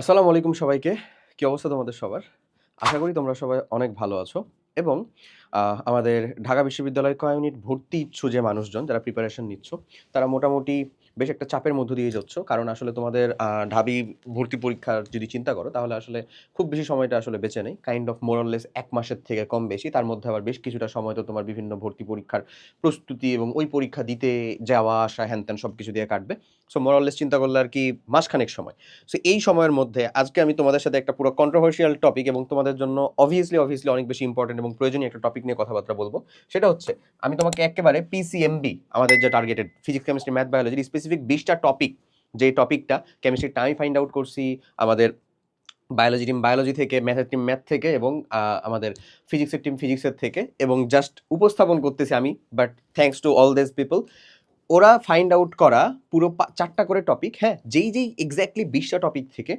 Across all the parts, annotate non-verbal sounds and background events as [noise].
আসসালামু আলাইকুম সবাইকে। কি অবস্থা তোমাদের সবার? আশা করি তোমরা সবাই অনেক ভালো আছো এবং আমাদের ঢাকা বিশ্ববিদ্যালয় ক ইউনিট ভর্তি ইচ্ছু যে মানুষজন যারা প্রিপারেশন নিচ্ছ, তারা মোটামুটি বেশ একটা চাপের মধ্য দিয়ে যাচ্ছ। কারণ আসলে তোমাদের ঢাবি ভর্তি পরীক্ষার যদি চিন্তা করো, তাহলে আসলে খুব বেশি সময়টা আসলে বেঁচে নেই। কাইন্ড অফ মোরললেস এক মাসের থেকে কম বেশি। তার মধ্যে আবার বেশ কিছুটা সময় তো তোমার বিভিন্ন ভর্তি পরীক্ষার প্রস্তুতি এবং ওই পরীক্ষা দিতে যাওয়া, আসা, হ্যান ত্যান সব কিছু দিয়ে কাটবে। সো মোরললেস চিন্তা করলে আর কি মাসখানেক সময়। সো এই সময়ের মধ্যে আজকে আমি তোমাদের সাথে একটা পুরো কন্ট্রোভার্সিয়াল টপিক এবং তোমাদের জন্য অবভিয়াসলি অবভিয়াসলি অনেক বেশি ইম্পর্টেন্ট এবং প্রয়োজনীয় একটা টপিক নিয়ে কথাবার্তা বলব। সেটা হচ্ছে, আমি তোমাকে একেবারে পিসিএমবি আমাদের যে টার্গেটেড ফিজিক্স কেমিস্ট্রি ম্যাথ বায়োলজির স্পেসিফিক বিশটা টপিক যে টপিকটা কেমিস্ট্রিটা আমি ফাইন্ড আউট করছি, আমাদের বায়োলজি টিম বায়োলজি থেকে ম্যাথের টিম ম্যাথ থেকে এবং আমাদের ফিজিক্সের টিম ফিজিক্সের থেকে এবং জাস্ট উপস্থাপন করতেছি আমি but thanks to all this people ওরা ফাইন্ড আউট করা পুরো চারটা করে টপিক হ্যাঁ যেই যেই এক্স্যাক্টলি বিশটা টপিক থেকে,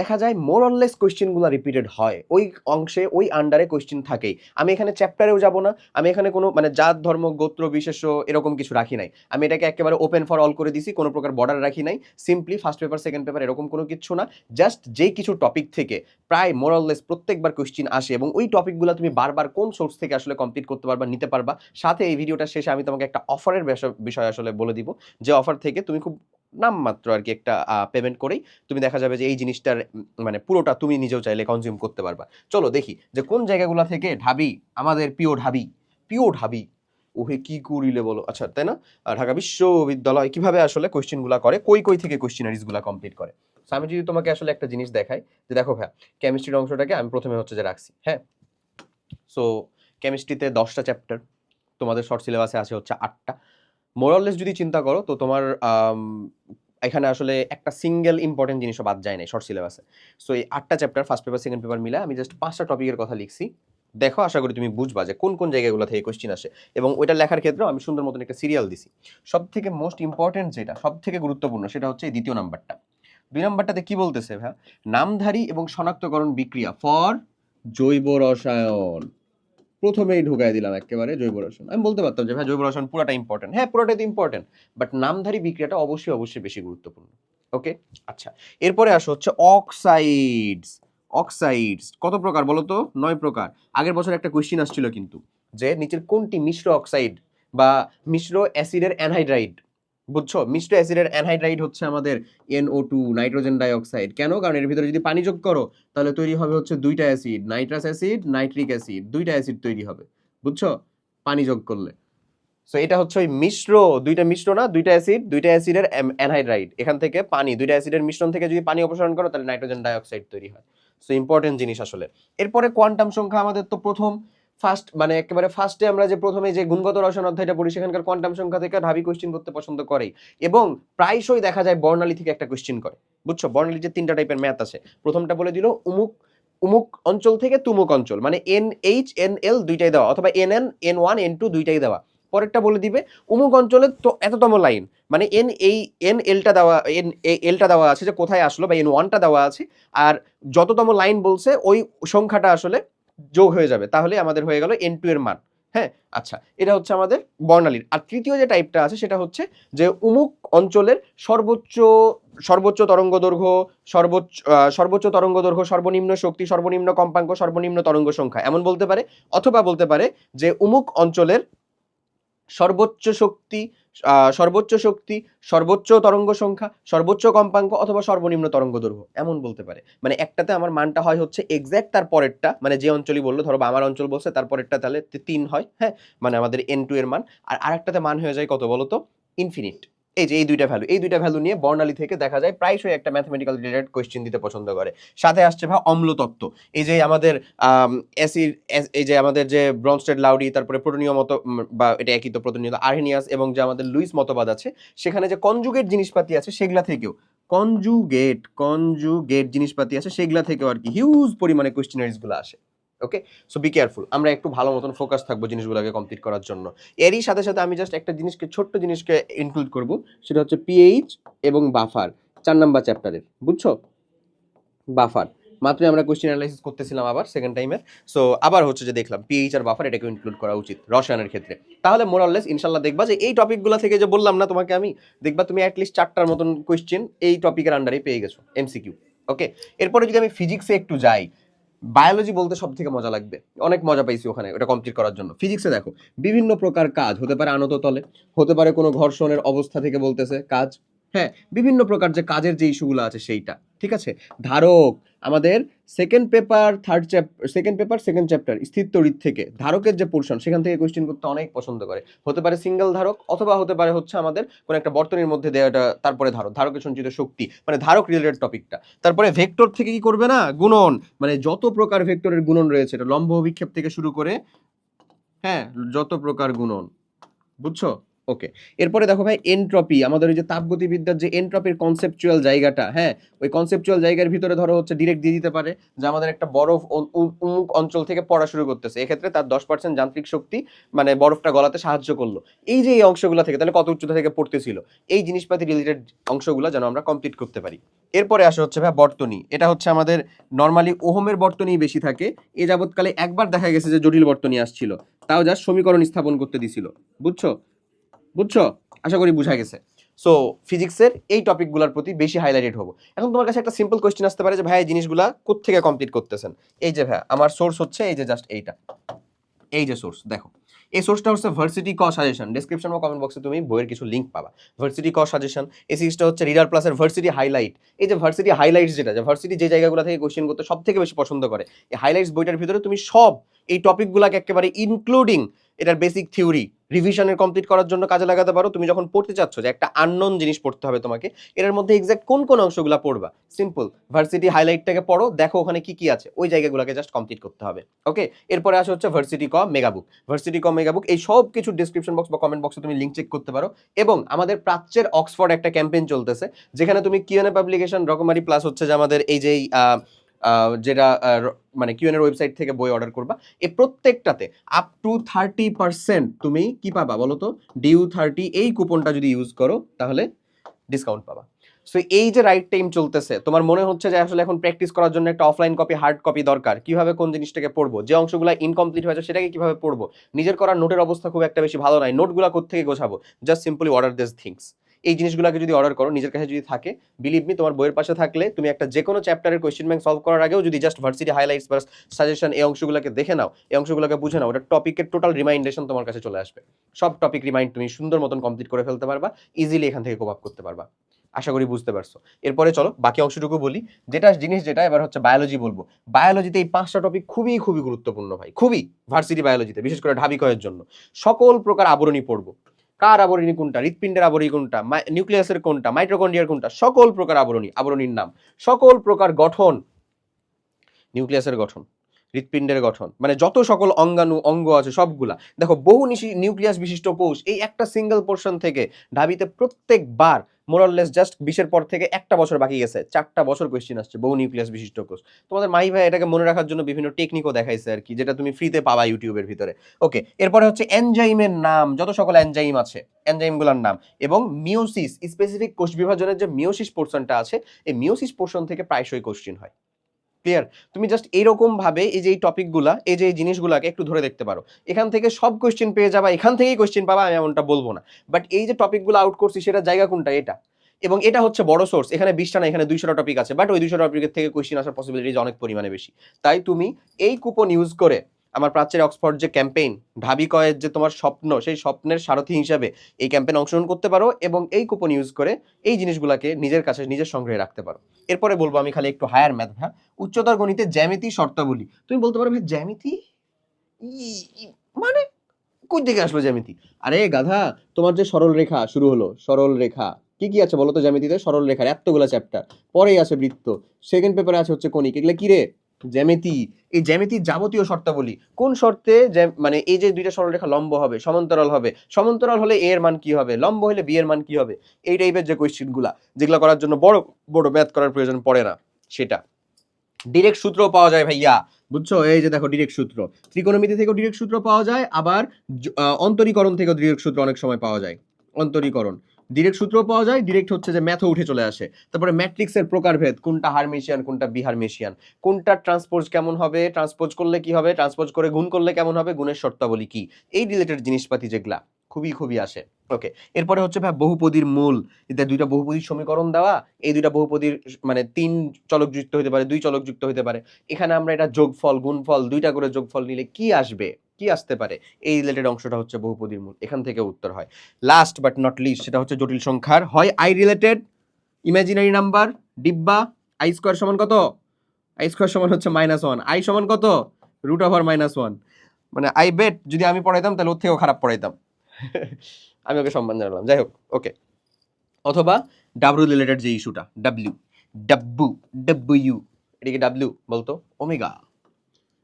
দেখা যায় মোর অনলেস কোয়েশ্চেনগুলো রিপিটেড হয়। ওই অংশে, ওই আন্ডারে কোয়েশ্চেন থাকেই। আমি এখানে চ্যাপ্টারেও যাব না। আমি এখানে কোনো মানে জাত, ধর্ম, গোত্র বিশেষ এরকম কিছু রাখি নাই। আমি এটাকে একেবারে ওপেন ফর অল করে দিছি, কোনো প্রকার বর্ডার রাখি নাই। Simply first paper second paper এরকম কোনো কিছু না। জাস্ট যেই কিছু টপিক থেকে প্রায় মোরাললেস প্রত্যেকবার কোয়েশ্চেন আসে এবং ওই টপিকগুলো তুমি বারবার কোন সোর্স থেকে আসলে কমপ্লিট করতে পারবা, নিতে পারবা। সাথে এই ভিডিওটা শেষে আমি তোমাকে একটা অফারের বিষয় আসলে বলে দিব যে অফার থেকে তুমি খুব নামমাত্র আর কি একটা পেমেন্ট করেই তুমি দেখা যাবে যে এই জিনিসটার মানে পুরোটা তুমি নিজেও চাইলে কনজিউম করতে পারবা। চলো দেখি যে কোন জায়গাগুলো থেকে ঢাবি, আমাদের পিও ঢাবি পিও ঢাবি। ওহে কি করিলে বলো। আচ্ছা তাই না? ঢাকা বিশ্ববিদ্যালয় কীভাবে আসলে কোয়েশ্চেনগুলো করে, কই কই থেকে কোয়েশ্চেনারিজগুলো কমপ্লিট করে? আমি যদি তোমাকে আসলে একটা জিনিস দেখাই, যে দেখো ভাই কেমিস্ট্রির অংশটাকে আমি প্রথমে হচ্ছে যে রাখছি হ্যাঁ? সো কেমিস্ট্রিতে দশটা চ্যাপ্টার তোমাদের শর্ট সিলেবাসে আছে হচ্ছে আটটা। মোরাললেস যদি চিন্তা করো, তো তোমার এখানে আসলে একটা সিঙ্গেল ইম্পর্টেন্ট জিনিসও বাদ যায় না শর্ট সিলেবাসে সো এই আটটা chapter first paper second paper মিলে আমি জাস্ট পাঁচটা টপিকের কথা লিখছি। দেখো, আশা করি তুমি বুঝবা যে কোন কোন জায়গাগুলো থেকে কোশ্চিন আসে। এবং ওইটা লেখার ক্ষেত্রেও আমি সুন্দর মতন একটা সিরিয়াল দিছি। সব থেকে মোস্ট ইম্পর্টেন্ট যেটা সব থেকে গুরুত্বপূর্ণ, সেটা হচ্ছে এই দ্বিতীয় নাম্বারটা। দুই নাম্বারটাতে কি বলতেছে ভাই নামধারী এবং শনাক্তকরণ বিক্রিয়া ফর জৈব রসায়ন। প্রথমেই ঢুকাই দিলাম একেবারে জৈব রসায়ন আমি বলতে পারতাম যে, ভাই, জৈব রসায়ন পুরাটা ইম্পর্টেন্ট হ্যাঁ পুরোটাই তো ইম্পর্টেন্ট বাট নামধারী বিক্রিয়াটা অবশ্যই অবশ্যই বেশি গুরুত্বপূর্ণ। ওকে আচ্ছা এরপরে আসো হচ্ছে অক্সাইডস অক্সাইডস কত প্রকার বলো তো? নয় প্রকার। আগের বছর একটা কোয়েশ্চিন আসছিল কিন্তু, যে, নিচের কোনটি মিশ্র অক্সাইড বা মিশ্র অ্যাসিডের অ্যানহাইড্রাইড বুঝছ? মিশ্র অ্যাসিডের অ্যানহাইড্রাইড হচ্ছে আমাদের এনও টু নাইট্রোজেন ডাইঅক্সাইড। কেন? কারণ এর ভিতরে যদি পানি যোগ করো, তাহলে তৈরি হবে হচ্ছে দুইটা acid, nitrous acid, nitric acid. দুইটা অ্যাসিড তৈরি হবে, বুঝছ? পানি যোগ করলে। সো এটা হচ্ছে ওই মিশ্র, দুইটা মিশ্র না, দুইটা অ্যাসিড, দুইটা অ্যাসিডের অ্যানহাইড্রাইড। এখান থেকে পানি, দুইটা অ্যাসিডের মিশ্রণ থেকে যদি পানি অপসারণ করো, তাহলে নাইট্রোজেন ডাইঅক্সাইড তৈরি হয়। সো ইম্পর্টেন্ট জিনিস আসলে। এরপরে কোয়ান্টাম সংখ্যা আমাদের তো প্রথম। ফার্স্ট মানে একেবারে ফার্স্টে আমরা যে প্রথমে যে গুণগত রসায়ন অধ্যায়টা পড়ি, সেখানকার কোয়ান্টাম সংখ্যা থেকে ঢাবি কোশ্চিন করতে পছন্দ করেই এবং প্রায়শই দেখা যায় বর্ণালী থেকে একটা কোশ্চিন করে। বুঝছ? বর্ণালী যে তিনটা টাইপের ম্যাথ আছে। প্রথমটা বলে দিল, উমুক উমুক অঞ্চল থেকে তুমুক অঞ্চল। মানে এন এইচ এন এল দুইটাই দেওয়া। অথবা N N N one N two দুইটাই দেওয়া। পরেরটা বলে দিবে, উমুক অঞ্চলের তো এততম লাইন মানে এন এই এন এলটা দেওয়া এন এলটা দেওয়া আছে যে কোথায় আসলো বা এন ওয়ানটা দেওয়া আছে। আর যততম লাইন বলছে, ওই সংখ্যাটা আসলে যোগ হয়ে যাবে, তাহলে আমাদের হয়ে গেল এন এর মান। হ্যাঁ? আচ্ছা এটা হচ্ছে আমাদের বর্ণালীর। আর তৃতীয় যে টাইপটা আছে, সেটা হচ্ছে যে উমুক অঞ্চলের সর্বোচ্চ সর্বোচ্চ তরঙ্গ দৈর্ঘ্য, সর্বোচ্চ সর্বোচ্চ তরঙ্গ দৈর্ঘ্য, সর্বনিম্ন শক্তি, সর্বনিম্ন কম্পাঙ্ক, সর্বনিম্ন তরঙ্গ সংখ্যা। এমন বলতে পারে, অথবা বলতে পারে যে উমুক অঞ্চলের সর্বোচ্চ শক্তি সর্বোচ্চ শক্তি, সর্বোচ্চ তরঙ্গ সংখ্যা, সর্বোচ্চ কম্পাঙ্ক অথবা সর্বনিম্ন তরঙ্গ দৈর্ঘ্য, এমন বলতে পারে। মানে একটাতে আমার মানটা হয় হচ্ছে এক্স্যাক্ট তার পরেরটা মানে যে অঞ্চলই বলল, ধরো আমার অঞ্চল বলছে তার পরেরটা তাহলে তিন হয় হ্যাঁ? মানে আমাদের এন টু এর মান। আর আরেকটাতে মান হয়ে যায় কত বলতো? ইনফিনিট এই যে এই দুইটা ভ্যালু এই দুইটা ভ্যালু নিয়ে বর্ণালী থেকে দেখা যায় প্রায়শই একটা ম্যাথমেটিক্যাল রিলেটেড কোয়েশ্চেন দিতে পছন্দ করে। সাথে আসছে ভাই অম্লতত্ত্ব। এই যে আমাদের অ্যাসিড এই যে আমাদের যে ব্রনস্টেড লাউডি তারপরে প্রোটোনীয় মত বা এটা একই তো প্রোটোনীয় আর্হেনিয়াস এবং যে আমাদের লুইস মতবাদ আছে, সেখানে যে কনজুগেট জিনিসপাতি আছে সেগুলা থেকেও কনজুগেট কনজুগেট জিনিসপাতি আছে সেগুলা থেকেও আর কি হিউজ পরিমাণে কোয়েশ্চেনারিজগুলো আসে। ওকে সো বি কেয়ারফুল আমরা একটু ভালো মতন ফোকাস থাকব জিনিসগুলোকে কমপ্লিট করার জন্য। এরই সাথে সাথে আমি জাস্ট একটা জিনিসকে, ছোট্ট জিনিসকে ইনক্লুড করব। সেটা হচ্ছে পিএইচ এবং বাফার চার নাম্বার চ্যাপ্টারের বুঝছ? বাফার মাত্রই আমরা কোয়েশ্চেন অ্যানালাইসিস করতেছিলাম আবার সেকেন্ড টাইমের সো আবার হচ্ছে যে দেখলাম পিএইচ আর বাফার এটাকে ইনক্লুড করা উচিত রসায়নের ক্ষেত্রে। তাহলে মোরাললেস ইনশাল্লাহ দেখবা যে এই টপিকগুলো থেকে যে বললাম না তোমাকে আমি, দেখবা তুমি অ্যাটলিস্ট চারটার মতন কোশ্চেন এই টপিকের আন্ডারে পেয়ে গেছো এমসিকিউ ওকে এরপরে যদি আমি ফিজিক্সে একটু যাই বায়োলজি বলতে সব থেকে মজা লাগবে। অনেক মজা পাইছি ওখানে, ওটা কমপ্লিট করার জন্য। ফিজিক্সে দেখো, বিভিন্ন প্রকার কাজ, হতে পারে আনত তলে, হতে পারে কোনো ঘর্ষণের অবস্থা থেকে বলতেছে, কাজ হ্যাঁ বিভিন্ন প্রকার যে কাজের যে ইস্যুগুলো আছে সেইটা, ঠিক আছে? ধারক, আমাদের second paper third chapter second paper second chapter স্থির তড়িৎ থেকে, ধারকের যে পোর্শন সেখান থেকে কোয়েশ্চেন করতে অনেক পছন্দ করে। হতে পারে সিঙ্গেল ধারক, অথবা হতে পারে হচ্ছে আমাদের কোনো একটা বর্তনীর মধ্যে দেওয়াটা তারপরে ধারক, ধারকের সঞ্চিত শক্তি মানে ধারক রিলেটেড টপিকটা তারপরে ভেক্টর থেকে কি করবে না? গুণন মানে যত প্রকার ভেক্টরের গুণন রয়েছে, এটা লম্ব অভিক্ষেপ থেকে শুরু করে হ্যাঁ যত প্রকার গুণন, বুঝছ? ওকে এরপরে দেখো ভাই এনট্রপি আমাদের ওই যে তাপগতিবিদ্যার যে এনট্রপির কনসেপচুয়াল জায়গাটা হ্যাঁ? ওই কনসেপচুয়াল জায়গার ভিতরে ধরো হচ্ছে ডিরেক্ট দিয়ে দিতে পারে, যে আমাদের একটা বরফ উমুক অঞ্চল থেকে পড়া শুরু করতেছে। এক্ষেত্রে তার দশ পার্সেন্ট যান্ত্রিক শক্তি মানে বরফটা গলাতে সাহায্য করল। এই যে এই অংশগুলো থেকে, তাহলে কত উচ্চতা থেকে পড়তেছিল? এই জিনিসপাতি রিলেটেড অংশগুলো যেন আমরা কমপ্লিট করতে পারি। এরপরে আসে হচ্ছে ভাই বর্তনী, এটা হচ্ছে আমাদের নর্মালি ওহমের বর্তনী বেশি থাকে। এ যাবৎকালে একবার দেখা গেছে যে জটিল বর্তনী আসছিল, তাও যা সমীকরণ স্থাপন করতে দিছিল। বুঝছ? বুঝছ? আশা করি বুঝা গেছে। সো ফিজিক্সের এই টপিকগুলোর প্রতি বেশি হাইলাইটেড হব। এখন তোমার কাছে একটা সিম্পল কোয়েশ্চেন আসতে পারে যে, ভাই, এই জিনিসগুলা কোত্থেকে কমপ্লিট করতেছেন? এই যে, ভাই, আমার সোর্স হচ্ছে এই যে জাস্ট এইটা। এই যে সোর্স দেখো। এই সোর্সটা হচ্ছে ভার্সিটি ক সাজেশন ডেসক্রিপশন বা কমেন্ট বক্সে তুমি বইয়ের কিছু লিঙ্ক পাবা। ভার্সিটি ক সাজেশন এই সিরিজটা হচ্ছে রিডার প্লাসের ভার্সিটি হাইলাইট এই যে ভার্সিটি হাইলাইটস যেটা, যে ভার্সিটি যে জায়গাগুলো থেকে কোশ্চেন করতে সব থেকে বেশি পছন্দ করে, এই হাইলাইটস বইটার ভিতরে তুমি সব এই টপিকগুলোকে একেবারে ইনক্লুডিং এটার বেসিক থিওরি রিভিশনের কমপ্লিট করার জন্য কাজে লাগাতে পারো। তুমি যখন পড়তে চাচ্ছ যে একটা আননোন জিনিস পড়তে হবে তোমাকে, এটার মধ্যে এক্সাক্ট কোন কোন অংশগুলো পড়বা? সিম্পল ভার্সিটি হাইলাইটটাকে পড়ো, দেখো ওখানে কি কি আছে, ওই জায়গাগুলোকে জাস্ট কমপ্লিট করতে হবে। ওকে এরপরে আসে হচ্ছে ভার্সিটি ক মেগাবুক ভার্সিটি ক মেগাবুক এই সব কিছু ডিসক্রিপশন বক্স বা কমেন্ট বক্সে তুমি লিঙ্ক চেক করতে পারো। এবং আমাদের প্রাচ্যের অক্সফোর্ড একটা ক্যাম্পেইন চলতেছে, যেখানে তুমি কিউএনএ পাবলিকেশন রকমারি প্লাস হচ্ছে যে আমাদের এই যে যেটা মানে কিউএনএর ওয়েবসাইট থেকে বই অর্ডার করবা। এই প্রত্যেকটাতে আপ টু থার্টি পার্সেন্ট তুমি কি পাবা বলো তো? ডিউ থার্টি এই কুপনটা যদি ইউজ করো, তাহলে ডিসকাউন্ট পাবা। সো এই যে রাইট টাইম চলতেছে, তোমার মনে হচ্ছে যে আসলে এখন প্র্যাকটিস করার জন্য একটা অফলাইন কপি হার্ড কপি দরকার। কীভাবে কোন জিনিসটাকে পড়ব? যে অংশগুলো ইনকমপ্লিট হয়েছে সেটাকে কীভাবে পড়ব? নিজের করার নোটের অবস্থা খুব একটা বেশি ভালো নয় নোটগুলো কোথেকে গোছাবো? Just simply order this things এই জিনিসগুলোকে যদি অর্ডার করো, নিজের কাছে যদি থাকে বিলিভ মি তোমার বইয়ের পাশে থাকলে তুমি একটা যে কোনো চ্যাপ্টারের কোয়েশ্চেন ব্যাংক সলভ করার আগেও যদি জাস্ট ভার্সিটি হাইলাইটস বা সাজেশন এই অংশগুলোকে দেখে নাও, এই অংশগুলোকে বুঝে নাও, ওটা টপিকের টোটাল রিমাইন্ডেশন তোমার কাছে চলে আসবে। সব টপিক রিমাইন্ড তুমি সুন্দর মতন কমপ্লিট করে ফেলতে পারবা ইজিলি এখান থেকে কোপ আপ করতে পারবা। আশা করি বুঝতে পারছ। এরপরে চলো, বাকি অংশটুকু বলি। যেটা জিনিস যেটা, এবার হচ্ছে বায়োলজি বলব। বায়োলজিতে এই পাঁচটা টপিক খুবই খুবই গুরুত্বপূর্ণ ভাই, খুবই ভার্সিটি বায়োলজিতে বিশেষ করে ঢাবি কয়ের জন্য। সকল প্রকার আবরণী পড়ব। কার আবরণী কোনটা? হৃৎপিণ্ডের আবরণী কোনটা? নিউক্লিয়াসের কোনটা? মাইক্রোকন্ডিয়ার কোনটা? সকল প্রকার আবরণী, আবরণীর নাম। সকল প্রকার গঠন, নিউক্লিয়াসের গঠন। হৃৎপিণ্ডের গঠন। মানে যত সকল অঙ্গাণু, অঙ্গ আছে সবগুলা। দেখো, বহু নিউক্লিয়াস বিশিষ্ট কোষ, এই একটা সিঙ্গেল পোর্শন থেকে ঢাবিতে প্রত্যেকবার মোরাললেস জাস্ট বিশের পর থেকে একটা বছর বাকি গেছে। চারটা বছর কোয়েশ্চেন আসছে বহু নিউক্লিয়াস বিশিষ্ট কোষ। তোমাদের মাই ভাই এটাকে মনে রাখার জন্য বিভিন্ন টেকনিকও দেখাইছে আর কি, যেটা তুমি ফ্রিতে পাবা ইউটিউবের ভিতরে। ওকে এরপরে হচ্ছে এনজাইমের নাম, যত সকল এনজাইম আছে এনজাইমগুলোর নাম। এবং মিওসিস স্পেসিফিক কোষ বিভাজনের যে মিওসিস পোর্শনটা আছে, এই মিওসিস পোর্শন থেকে প্রায়শই কোশ্চিন হয়। ক্লিয়ার তুমি জাস্ট এইরকমভাবে এই যে এই টপিকগুলা এই যে এই জিনিসগুলাকে একটু ধরে দেখতে পারো। এখান থেকে সব কোয়েশ্চেন পেয়ে যাবা, এখান থেকেই কোয়েশ্চেন পাবা, আমি এমনটা বলব না। বাট এই যে টপিকগুলো আউট করছি সেটা জায়গা কোনটা? এটা। এবং এটা হচ্ছে বড় সোর্স এখানে বিশটা না, এখানে দুইশোটা টপিক আছে। বাট ওই দুইশো টপিকের থেকে কোয়েশ্চেন আসার পসিবিলিটিজ অনেক পরিমাণে বেশি। তাই তুমি এই কুপন ইউজ করে আমার প্রাচ্যের অক্সফোর্ড যে ক্যাম্পেইন, ভাবি কয়ের যে তোমার স্বপ্ন, সেই স্বপ্নের সারথি হিসাবে এই ক্যাম্পেইন অংশগ্রহণ করতে পারো এবং এই কুপন ইউজ করে এই জিনিসগুলোকে নিজের কাছে, নিজের সংগ্রহে রাখতে পারো। এরপরে বলব আমি খালি একটু হায়ার ম্যাথ হ্যাঁ? উচ্চতর গণিতে জ্যামিতি শর্তাবলী। তুমি বলতে পারো ভাই, জ্যামিতি? মানে কই থেকে আসলো জ্যামিতি? আরে গাধা, তোমার যে সরল রেখা শুরু হলো, সরল রেখা। কি কি আছে বলো তো জ্যামিতিতে? সরল রেখার এতগুলো চ্যাপ্টার পরেই আছে বৃত্ত। সেকেন্ড পেপারে আছে হচ্ছে কণিক। এগুলো কি রে? জ্যামিতি, এই জ্যামিতির যাবতীয় শর্তাবলী। কোন শর্তে মানে এই যে দুইটা সরলরেখা লম্ব হবে, সমান্তরাল হবে, সমান্তরাল হলে এর মান কি হবে? লম্ব হলে বি এর মান কি হবে? এই টাইপের যে কোয়েশ্চেনগুলা যেগুলো করার জন্য বড় বড় ম্যাথ করার প্রয়োজন পড়ে না, সেটা। ডিরেক্ট সূত্র পাওয়া যায় ভাইয়া, বুঝছ? এই যে দেখো ডিরেক্ট সূত্র। ত্রিকোণমিতি থেকেও ডিরেক্ট সূত্র পাওয়া যায়, আবার অন্তরীকরণ থেকেও ডিরেক্ট সূত্র অনেক সময় পাওয়া যায়। অন্তরীকরণ। ডিরেক্ট সূত্র পাওয়া যায় ডিরেক্ট হচ্ছে যে ম্যাথও উঠে চলে আসে। তারপরে ম্যাট্রিক্সের প্রকারভেদ, কোনটা হারমেশিয়ান কোনটা বিহারমেশিয়ান কোনটা ট্রান্সপোজ কেমন হবে ট্রান্সপোজ করলে কি হবে ট্রান্সপোজ করে গুণ করলে কেমন হবে, গুণের শর্তাবলী কি? এই রিলেটেড জিনিসপাতি যেগুলা, খুবই খুবই আসে। ওকে এরপরে হচ্ছে ভাই বহুপদীর মূল। এটা দুইটা বহুপদীর সমীকরণ দেওয়া, এই দুইটা বহুপদীর মানে তিন চলক যুক্ত হতে পারে, দুই চলক যুক্ত হতে পারে। এখানে আমরা এটা যোগফল, গুণফল, দুইটা করে যোগফল নিলে কি আসবে? কি আসতে পারে? এই রিলেটেড অংশটা হচ্ছে বহুপদীর মূল। এখান থেকে উত্তর হয়। লাস্ট বাট নট লিস্ট সেটা হচ্ছে জটিল সংখ্যার। হয় আই রিলেটেড ইমাজিনারি নাম্বার ডিব্বা আই স্কোয়ার সমান কত? আই স্কোয়ার সমান হচ্ছে মাইনাস ওয়ান আই সমান কত? রুট ওভার মাইনাস ওয়ান মানে আই বেট যদি আমি পড়াইতাম, তাহলে ওর থেকেও খারাপ পড়াইতাম। [laughs] আমি ওকে সম্মান জানালাম। যাই হোক ওকে অথবা ডাব্লু রিলেটেড যে ইস্যুটা ডাব্লিউ ডাব্বু ডাব্লিউ এটা কি ডাব্লিউ বলতো? ওমেগা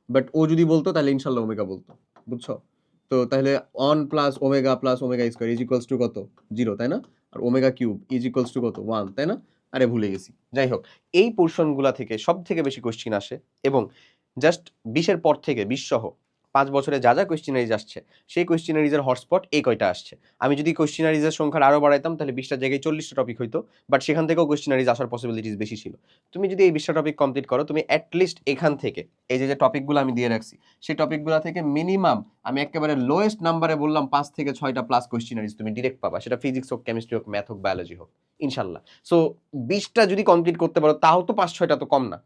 বাট ও যদি বলতো, তাহলে ইনশাল্লাহ ওমেগা বলতো। বুঝছ? তো তাহলে one plus omega plus omega square is equals to কত? জিরো তাই না? আর omega cube is equals to কত? ওয়ান তাই না? আরে ভুলে গেছি। যাই হোক, এই পোর্শনগুলা থেকে সব থেকে বেশি কোশ্চিন আসে এবং জাস্ট বিশের পর থেকে, বিশ সহ পাঁচ বছরে যা যা কোয়েশ্চিনারিজ আসছে, সেই কোয়েশ্চিনারিজের হটস্পট এই কয়টা আসছে। আমি যদি কোয়েশ্চিনারিজের সংখ্যা আরও বাড়াইতাম, তাহলে বিশটা জায়গায় চল্লিশটা টপিক হইতো বাট সেখান থেকেও কোয়েশ্চিনারিজ আসার পসিবিলিটিস বেশি ছিল। তুমি যদি এই বিশটা টপিক কমপ্লিট করো, তুমি অ্যাটলিস্ট এখান থেকে, এই যে যে টপিকগুলো আমি দিয়ে রাখছি, সেই টপিকগুলো থেকে মিনিমাম আমি একেবারে লোয়েস্ট নাম্বারে বললাম পাঁচ থেকে ছয়টা প্লাস কোয়েশ্চিনারিজ তুমি ডিরেক্ট পাবা, সেটা ফিজিক্স হোক কেমিস্ট্রি হোক ম্যাথ হোক বায়োলজি হোক, ইনশাল্লাহ। সো বিশটা যদি কমপ্লিট করতে পারো, তাও তো পাঁচ, ছয়টা তো কম না।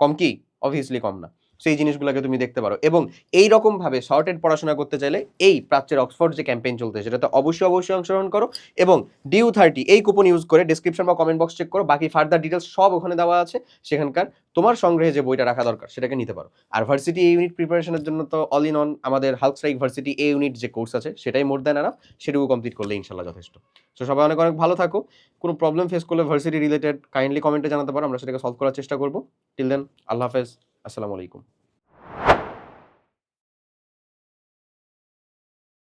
কম কি? অবভিয়াসলি কম না। সেই জিনিসগুলোকে তুমি দেখতে পারো। এবং এই রকম ভাবে শর্টেড পড়াশোনা করতে চাইলে এই প্রাচ্যের অক্সফোর্ড যে ক্যাম্পেইন চলছে সেটাতে অবশ্যই অবশ্যই অংশগ্রহণ করো এবং ডিউ থার্টি এই কুপন ইউজ করে ডিসক্রিপশন বা কমেন্ট বক্স চেক করো। বাকি ফার্দার ডিটেলস সব ওখানে দেওয়া আছে। সেখানকার তোমার সংগ্রহে যে বইটা রাখা দরকার, সেটাকে নিতে পারো। আর ভার্সিটি এই ইউনিট প্রিপারেশনের জন্য তো অল ইন অন আমাদের house strike varsity A unit যে কোর্স আছে, সেটাই মোর দ্যান আনাফ সেটুকু কমপ্লিট করলে ইনশাল্লাহ যথেষ্ট। সো সবাই অনেক অনেক ভালো থাকো। কোনো প্রবলেম ফেস করলে ভার্সিটি রিলেটেড কাইন্ডলি কমেন্টে জানাতে পারো। আমরা সেটাকে সলভ করার চেষ্টা করব। টিল দেন আল্লাহ হাফেজ। আসসালামু আলাইকুম।